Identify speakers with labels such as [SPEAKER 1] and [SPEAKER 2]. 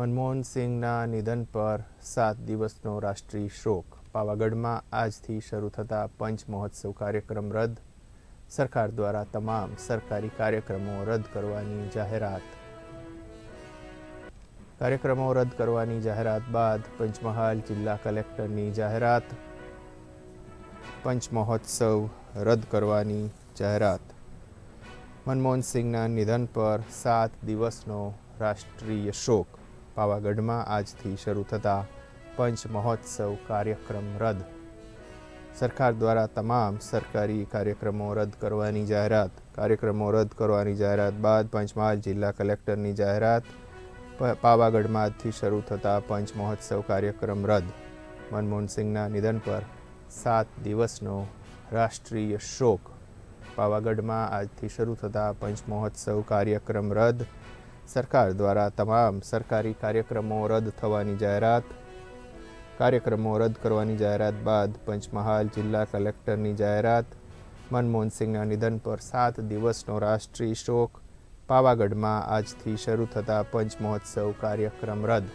[SPEAKER 1] મનમોહન સિંહના નિધન પર સાત દિવસનો રાષ્ટ્રીય શોક. પાવાગઢમાં આજથી શરૂ થતા પંચ મહોત્સવ કાર્યક્રમ રદ. સરકાર દ્વારા તમામ સરકારી કાર્યક્રમો રદ કરવાની જાહેરાત. કાર્યક્રમો રદ કરવાની જાહેરાત બાદ પંચમહાલ જિલ્લા કલેક્ટરની જાહેરાત. પંચ મહોત્સવ રદ કરવાની જાહેરાત. મનમોહન સિંહના નિધન પર સાત દિવસનો રાષ્ટ્રીય શોક. પાવાગઢમાં આજથી શરૂ થતા પંચ મહોત્સવ કાર્યક્રમ રદ. સરકાર દ્વારા તમામ સરકારી કાર્યક્રમો રદ કરવાની જાહેરાત. કાર્યક્રમો રદ કરવાની જાહેરાત બાદ પંચમહાલ જિલ્લા કલેક્ટરની જાહેરાત. પાવાગઢમાં આજથી શરૂ થતા પંચ મહોત્સવ કાર્યક્રમ રદ. મનમોહન સિંહના નિધન પર સાત દિવસનો રાષ્ટ્રીય શોક. પાવાગઢમાં આજથી શરૂ થતા પંચ મહોત્સવ કાર્યક્રમ રદ. સરકાર દ્વારા તમામ સરકારી કાર્યક્રમો રદ થવાની જાહેરાત, કાર્યક્રમો રદ કરવાની જાહેરાત બાદ પંચમહાલ જિલ્લા કલેક્ટરની જાહેરાત, મનમોહન સિંહના નિધન પર સાત દિવસનો રાષ્ટ્રીય શોક, પાવાગઢમાં આજથી શરૂ થતા પંચ મહોત્સવ કાર્યક્રમ રદ